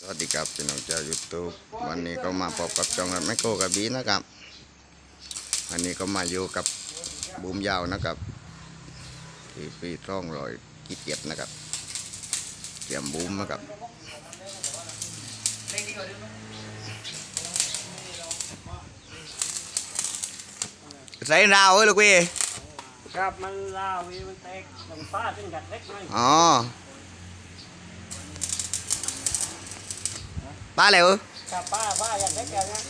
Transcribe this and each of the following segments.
สวัสดีครับพี่น้องเจ้ายูทูบวันนี้ก็มาพบกับจองรัดแมคโครกับบีนะครับ วันนี้ก็มาอยู่กับบูมยาวนะครับที่ปีร่องรอยกีเกียจนะครับเตรียมบูมนะครับใส่ราวเอ้ยลูกพี่ครับมันลาวีมันแตกลงฟ้าขึ้นกัดเล็กน้อยอ๋อ ป้าเหลวครับป้าป้าอยากเล็กอย่างนี้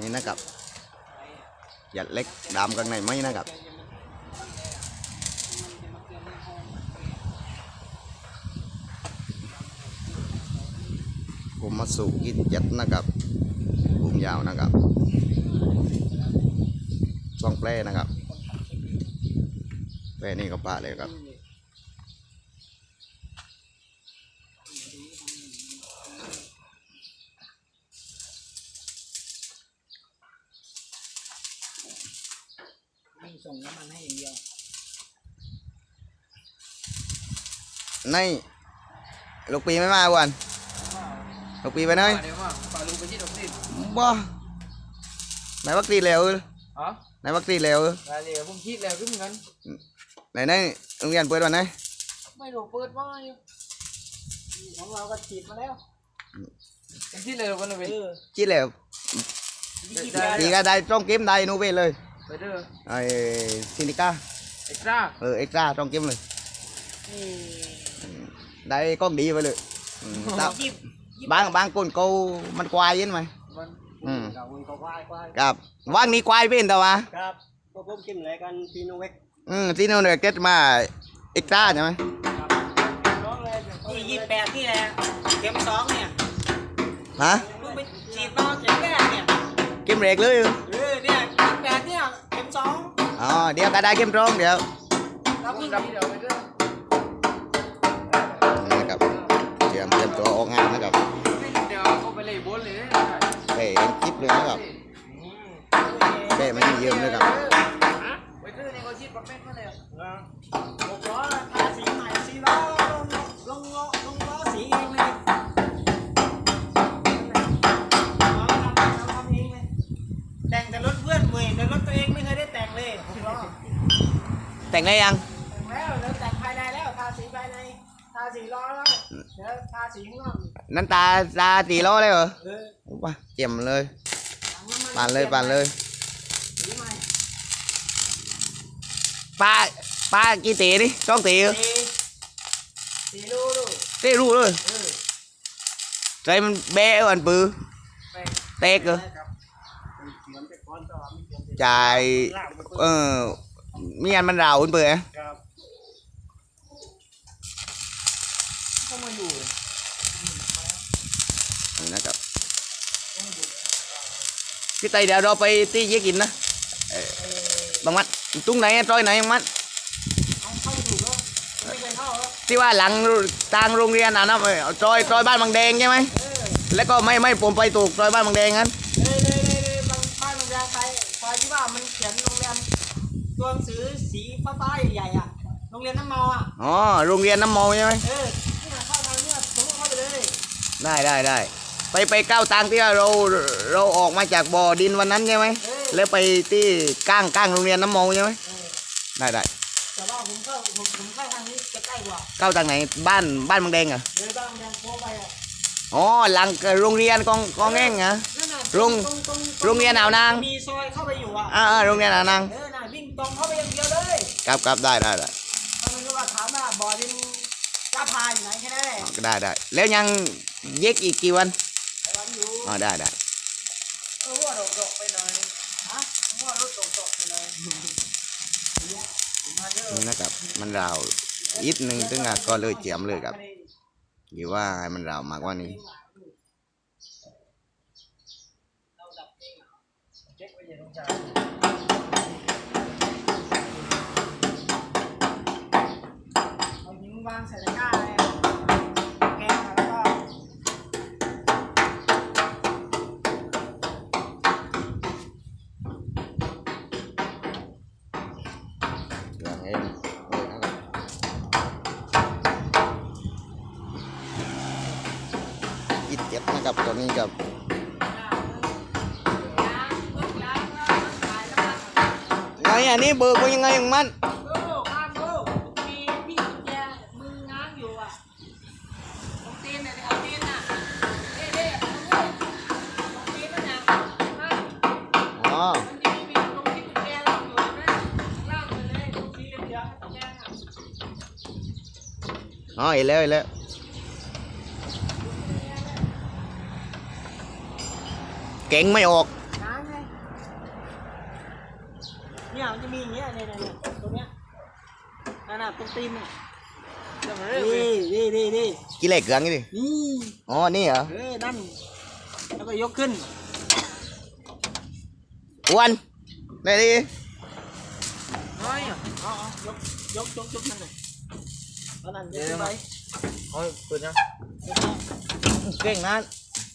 นี่นะครับหยัดเล็กดามกันในไหมนะครับผมมาสู่กินยัดนะครับบุมยาวนะครับสองแปรนะครับแปรนี่ก็ปะเลยครับ ส่งน้ำมันให้อย่างเดียวในลูกปีไม่มาวันลูกปีไปไหนเดี๋ยวมาฝาลูกไปที่ดอกดินบ่ไหนวัคซีนแล้วฮะไหนวัคซีนแล้วรายละเอียดผมคิดแล้วขึ้นเงินไหนไหนโรงเรียนเปิดวันไหนไม่รู้เปิดว่าอยู่ของเราก็ฉีดมาแล้วผมคิดเลยวันนี้เออคิดแล้วยี่สิบได้แปดดีก็ได้ต้องเกมได้นูเวเลย ไปเด้อไอ้ซินิก้าเอ็กซ์ตร้าเออเอ็กซ์ตร้าต้องเกมเลยนี่ได้กล้องดีไปเลยอืมแต่ยี่สิบบางบางคนเขามันควายยินไหมมันอืมเราวิ่งเขาควายควายครับว่างนี้ควายเป็นแต่ว่าครับพวกผมกินอะไรกันทีโนเวกอืมที่นู่นเนี่ยเก็ตมาเอ็กซ์ตร้าใช่ไหมน้องเลยที่ยี่สิบแปดนี่แหละเข็มสองเนี่ยฮะลูกไปฉีดมาเข็มแรกเนี่ยเกมเรกเลยเออเนี่ย มสองอ๋อเดี๋ยวก็ได้เกมตรงเดี๋ยวเราผมเพิ่งรับเดี๋ยวไปเด้อนี่นะครับเตรียมเตรียมตัวออกงานนะครับไม่เดี๋ยวเขาไปเลยบนเลยนะเป้ยังคิดเลยนะครับเป้ไม่มียืมเลยครับไปเด้อนี่เขาคิดปักแม่นมาเลย ได้ยังแต่งแล้วแล้วแต่งภายในแล้วทาสีภายในทาสีล้อแล้วเดี๋ยวทาสีข้างนอกนั่นตาตาตีโลเลยเหรอเออว้าเจ็มเลยถังำมัปานเลยปานเลยสีใหม่ปลาปลากี่ตีดิสองตีเหรอสีสีรูดูเต้รู้เลยเออใจมันแบะอันปือไปเตกเหรอ ครับเขียนไปก่อนต่อมีเขียนไปจ่ายล่างไปก่อนเออ มีอันมันราวอันปือครับเขามาอยู่นี่นะครับพี่ไตเดี๋ยวเราไปตีเยกินนะเอ่อบางมัดตรงไหนอะซอยไหนบางมัดเอาเข้าถูกแล้วไม่เคยเข้าแล้วที่ว่าหลังทางโรงเรียนอะนะเออซอยซอยบ้านบางแดงใช่ไหมเออแล้วก็ไม่ไม่ผมไปถูกซอยบ้านบางแดงงั้น ตัวหนังสือสีฟ้าๆใหญ่ๆอะโรงเรียนน้ำเมาอะอ๋อโรงเรียนน้ำเมอใช่ไหมเออที่เข้าทางเนี้ยผมก็เข้าไปเลยได้ได้ได้ไปไปก้าวตังที่เราเราออกมาจากบ่อดินวันนั้นใช่ไหมเออแล้วไปที่ก้างก้างโรงเรียนน้ำเมอใช่ไหมเออได้ได้แต่ว่าผมเข้าผมผมเข้าทางนี้จะใกล้กว่าก้าวตังไหนบ้านบ้านบางแดงเหรอเลยบ้านบางแดงโค้งไปอะอ๋อหลังโรงเรียนกองกองแง่งเหรอ นั่นน่ะโรงตตตโรงเรียนอ่าวนาง มีซอยเข้าไปอยู่อะ อ่าอ่าโรงเรียนอ่าวนาง เออน่ะวิ่ง ตรงเข้าไปอย่างเดียวเลยครับครับได้ได้ได้ถ้ามันก็ว่าถามว่าบ่อดินกล้าพาอยู่ไหนแค่นั้นแหละอ๋อได้ได้แล้วยังเย็กอีกกี่วันไอ้วันอยู่อ๋อได้ได้เออหัวดกๆไปหน่อยฮะหัวรถดกๆไปหน่อยนี่นะครับ มันราวอีกหนึ่งถึงอะก็เลยเจียมเลยครับหรือว่าให้มันราวมากกว่านี้เช็คไว้อย่าลงใจเอาหิน วางใส่ตะกร้าเลยอะแกงแล้วก็อย่างเองเลยนะครับกิดเจ็ดนะครับตอนนี้กับ ไงอันนี้เบิกว่ายังไงของมัน อ๋อเห็นแล้วเห็นแล้วเก่งไม่ออกง้างไงเนี่ยมันจะมีอย่างเงี้ยเนี่ยเนี่ยเนี่ยตรงเนี้ยนั่นน่ะตรงตีนน่ะจะมาเรื่อยนี่นี่นี่นี่กี่เหล็กเกลืองนี่ดินี่อ๋อ นี่เหรอเออนั่น แล้วก็ยกขึ้น อ้วนได้ดิ น้อยอะเอาเอายกยกยกยกนั่นน่ะเอานั่นยกขึ้นไปโอ้ยเปิดนะเก่งนะ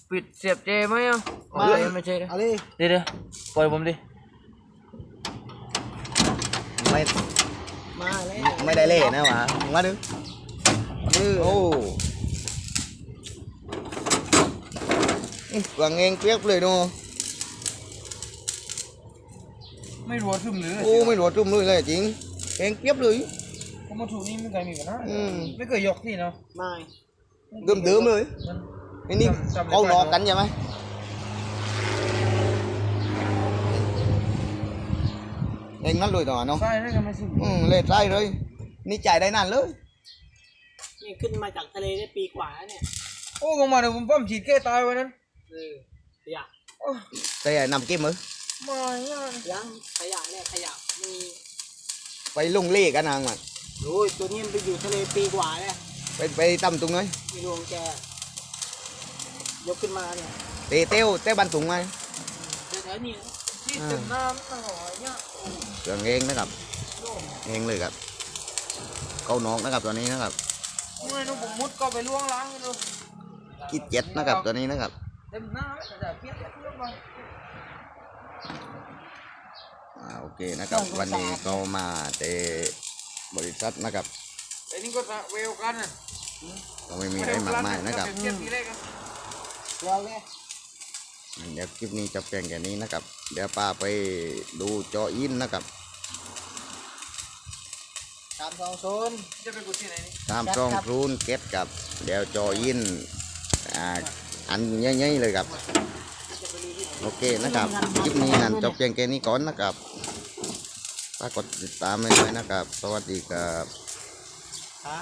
ปิดเสียบเจไหมอะมาเอ้ยไม่ใช่เด้อเอาเลยเดี๋ยวเดี๋ยวปล่อยผมดิไม่มาเลยไม่ได้เล่นะหวะมาดูโอ้กวางเองเปียกเลยเนาะไม่รัวทึมเลยโอ้ไม่หลวจุ่มเลยเลยจริงเองเปียบเลย ผมมาถูกนี่ไม่เคยมีปัญหาอืม ไม่เคยยกที่เนาะมาเดิมเดิมๆเลยมัน ไอ้นี่จำไม่เขาได้นอกกันใช่ไหมเองนั่นเลยต่อเนาะใช่ได้กันไม่สิอืมเล่ใช่เลย นี่จ่ายได้นานเลย นี่ขึ้นมาจากทะเลได้ปีกว่าแล้วเนี่ยโอ้ก็มาเดี๋ยวผมปั้มฉีดแก้ตายวันนั้นเออขยะโอ้แต่นำเก็บมือมาเนี่ยยังขยะเนี่ยขยะมีไปลงเล่กันนางมัน โอ้ยตัวนี้มันไปอยู่ทะเลปีกว่าแล้วไปไปตำตรงไหนมีรวงแกยกขึ้นมาเนี่ยเตะเต้วเต้บันตุงไหมแถวๆนี้นะที่เต็มน้ำตั้งหอยเนี่ยเรื่องเองนะครับเองเลยครับ เขานอกนะครับตัวนี้นะครับไม่รู้ผมมุดก็ไปล่วงล้างกันดูกิดเจ็ดนะครับตัวนี้นะครับ เต็มหน้าเลยแต่เพี้ยนเพี้ยนไป อ่าโอเคนะครับ วันนี้ก็มาเตะ บริษัทนะครับไอ้นี่ก็เวลกันอะก็ไม่มีอะไรมากมายนะครับเพี้ยนทีแรกอะเดี๋ยวเลยเดี๋ยวคลิปนี้จบเพียงแค่นี้นะครับ เดี๋ยวป้าไปดูจออินนะครับสามสองโซนจะไปกูที่ไหนนี่ตามช่องครูนเก็ตกับ เดี๋ยวจออินอ่าอันใหญ่ๆเลยครับ โอเคนะครับ คลิปนี้นั่นจบเพียงแค่นี้ก่อนนะครับ ฝากกดติดตามให้ด้วยนะครับ สวัสดีครับฮะ